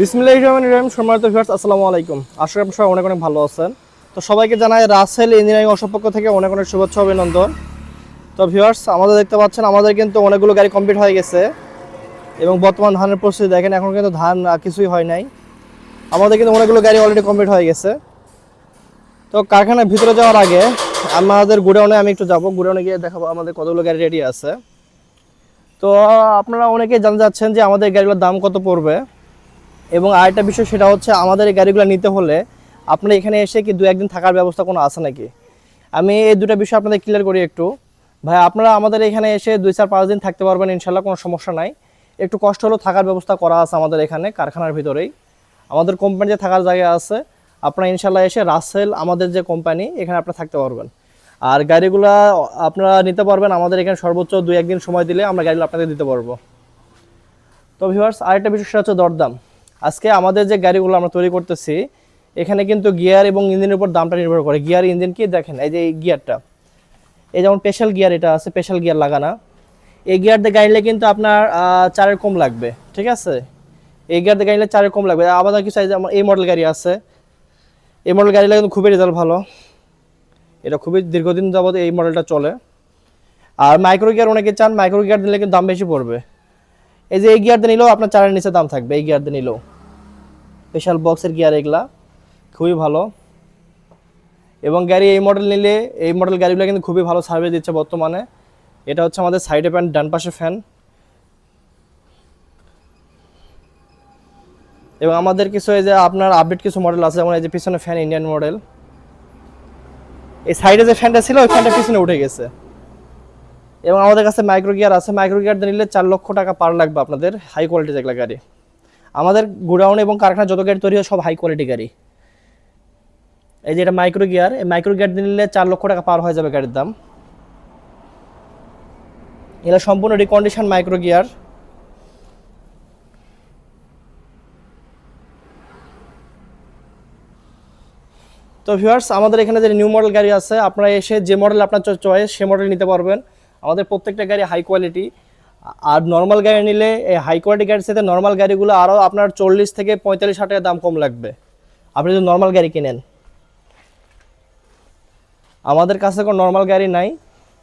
বিসমিল্লাহ রহমান রহিম, সম্মানিত ভিউয়ার্স আসসালামু আলাইকুম। আশা করি সবাই অনেক অনেক ভালো আছেন। তো সবাইকে জানাই রাসেল ইঞ্জিনিয়ারিং অসপক্ষ থেকে অনেক অনেক শুভেচ্ছা, অভিনন্দন। তো ভিউয়ার্স আমাদের দেখতে পাচ্ছেন, আমাদের কিন্তু অনেকগুলো গাড়ি কমপ্লিট হয়ে গেছে। এবং বর্তমান ধানের প্রস্তুতি দেখেন, এখন কিন্তু ধান কিছুই হয় নাই। আমাদের কিন্তু অনেকগুলো গাড়ি অলরেডি কমপ্লিট হয়ে গেছে। তো কারখানার ভিতরে যাওয়ার আগে আমাদের গোডাউনে আমি একটু যাব। গোডাউনে গিয়ে দেখাবো আমাদের কতগুলো গাড়ি রেডি আছে। তো আপনারা অনেকেই জানতে যাচ্ছেন যে আমাদের গাড়িগুলোর দাম কত পড়বে। এবং আরেকটা বিষয় সেটা হচ্ছে আমাদের এই গাড়িগুলো নিতে হলে আপনারা এখানে এসে কি দু একদিন থাকার ব্যবস্থা কোনো আছে নাকি? আমি এই দুটো বিষয় আপনাদের ক্লিয়ার করি একটু। ভাই, আপনারা আমাদের এখানে এসে দুই চার পাঁচ দিন থাকতে পারবেন ইনশাল্লাহ কোনো সমস্যা নাই। একটু কষ্ট হলেও থাকার ব্যবস্থা করা আছে আমাদের এখানে, কারখানার ভিতরেই। আমাদের কোম্পানি যে থাকার জায়গা আছে, আপনারা ইনশাল্লাহ এসে রাসেল আমাদের যে কোম্পানি এখানে আপনারা থাকতে পারবেন। আর গাড়িগুলা আপনারা নিতে পারবেন, আমাদের এখানে সর্বোচ্চ দুই একদিন সময় দিলে আমরা গাড়িগুলো আপনাদের দিতে পারব। তো ভিউয়ার্স আরেকটা বিষয় সেটা হচ্ছে দরদাম। আজকে আমাদের যে গাড়িগুলো আমরা তৈরি করতেছি, এখানে কিন্তু গিয়ার এবং ইঞ্জিনের উপর দামটা নির্ভর করে। গিয়ার, ইঞ্জিন কি দেখেন, এই যে এই গিয়ারটা, এই যেমন স্পেশাল গিয়ার এটা আছে স্পেশাল গিয়ার লাগানা। এই গিয়ার দিয়ে গাড়িলে কিন্তু আপনার চারের কম লাগবে, ঠিক আছে? এই গিয়ার দিয়ে গাড়িলে চারের কম লাগবে। আমাদের কিছু এই মডেল গাড়ি আছে। এই মডেল গাড়িলে কিন্তু খুবই রেজাল্ট ভালো। এটা খুবই দীর্ঘদিন যাবত এই মডেলটা চলে। আর মাইক্রো গিয়ার অনেকে চান মাইক্রো গিয়ার দিলে কিন্তু দাম বেশি পড়বে। এই যে এই গিয়ার দিয়ে নিলেও আপনার চারের নিচে দাম থাকবে, এই গিয়ার দিয়ে নিলেও। স্পেশাল বক্সের গিয়ার এগুলা, খুবই ভালো। এবং গাড়ি এই মডেল নিলে, এই মডেল গাড়িগুলো কিন্তু খুবই ভালো সার্ভিস দিচ্ছে বর্তমানে। এটা হচ্ছে আমাদের সাইডে ফ্যান ডান পাশে ফ্যান এবং আমাদের কিছু এই যে আপনার আপডেট কিছু মডেল আছে, যেমন এই যে পিছনে ফ্যান ইন্ডিয়ান মডেল এই সাইডে যে ফ্যানটা ছিল, ওই ফ্যানটা পিছনে উঠে গেছে। এবং আমাদের কাছে মাইক্রো গিয়ার আছে। মাইক্রো গিয়ার নিলে চার লক্ষ টাকা পার লাগবে আপনাদের হাই কোয়ালিটি যেগুলো গাড়ি। আমাদের গোডাউন এবং কারখানা যত গাড়ি তৈরি হয় সব হাই কোয়ালিটি গাড়ি। এই যে এটা মাইক্রো গিয়ার এই মাইক্রো গিয়ার নিলে চার লক্ষ টাকা পার হয়ে যাবে গাড়ির দাম। এটা সম্পূর্ণ রিকন্ডিশন মাইক্রো গিয়ার তো ভিউয়ার্স আমাদের এখানে যে নিউ মডেল গাড়ি আছে, আপনারা এসে যে মডেল আপনার চয়েস, সে মডেল নিতে পারবেন। আমাদের প্রত্যেকটা গাড়ি হাই কোয়ালিটি আর নর্মাল গাড়ি নিলে এই হাই কোয়ালিটি গাড়ির সাথে নর্মাল গাড়িগুলো আরও আপনার চল্লিশ থেকে পঁয়তাল্লিশ হাজার দাম কম লাগবে। আপনি যদি নর্মাল গাড়ি কিনেন। আমাদের কাছে কোনো নর্মাল গাড়ি নাই।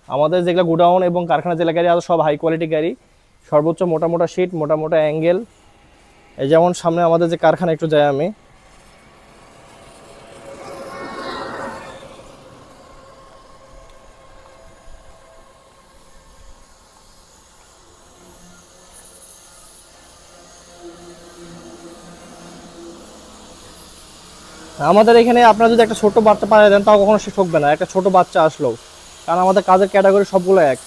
আমাদের যেগুলো গোডাউন এবং কারখানা জেলা গাড়ি আছে সব হাই কোয়ালিটি গাড়ি। সর্বোচ্চ মোটা মোটা সিট মোটা মোটা অ্যাঙ্গেল এই যেমন সামনে আমাদের যে কারখানা, একটু যাই আমি। আমাদের এখানে আপনারা যদি একটা ছোট বাচ্চা পাঠিয়ে দেন, তাও কখনো সে ঠকবে না। একটা ছোট বাচ্চা আসলেও কারণ আমাদের কাজের ক্যাটাগরি সবগুলো এক।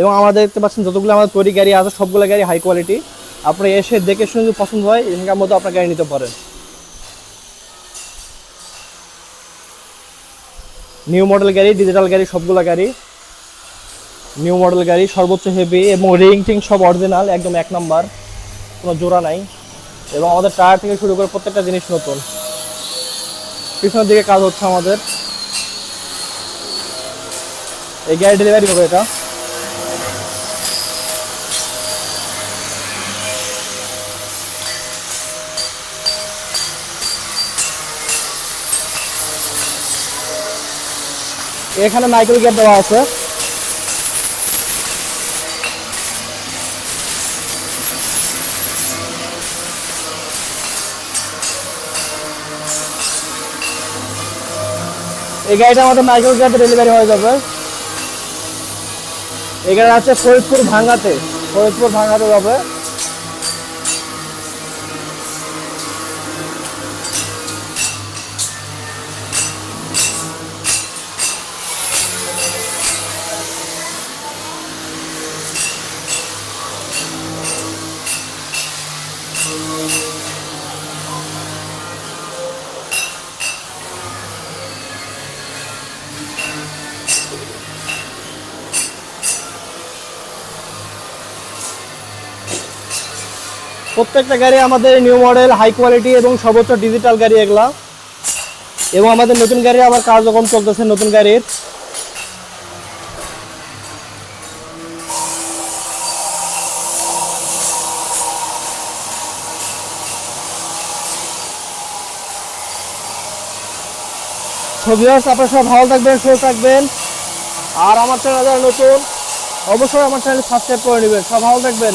এবং আমাদের দেখতে পাচ্ছেন যতগুলো আমাদের তৈরি গাড়ি আছে, সবগুলো গাড়ি হাই কোয়ালিটি আপনি এসে দেখে শুনে যদি পছন্দ হয়, এখানকার মধ্যে আপনার গাড়ি নিতে পারেন। নিউ মডেল গাড়ি ডিজিটাল গাড়ি, সবগুলো গাড়ি। নিউ মডেল গাড়ি, সর্বোচ্চ হেভি এবং রিং টিং সব অরিজিনাল একদম এক নাম্বার কোনো জোড়া নাই। এবং আমাদের টায়ার থেকে শুরু করে প্রত্যেকটা জিনিস নতুন। পিছনের দিকে কাজ হচ্ছে আমাদের। এই গ্যাস ডেলিভারি হবে এটা। এখানে মাইক্রো গিয়ার দেওয়া আছে। এই গাড়িটা আমাদের গিয়ারতে ডেলিভারি হয়ে যাবে। এই গাড়ি আছে ফরিদপুর ভাঙ্গাতে। ফরিদপুর ভাঙ্গাতে যাবে। প্রত্যেকটা গাড়ি আমাদের নিউ মডেল হাই কোয়ালিটি এবং সর্বোচ্চ ডিজিটাল গাড়ি এগুলা। এবং আমাদের নতুন গাড়ি আবার কার্যক্রম চলতেছে নতুন গাড়ির। আপনার সব ভালো থাকবেন, সুস্থ থাকবেন। আর আমার চ্যানেল নতুন, অবশ্যই আমার চ্যানেল সাবস্ক্রাইব করে নেবেন। সব ভালো থাকবেন।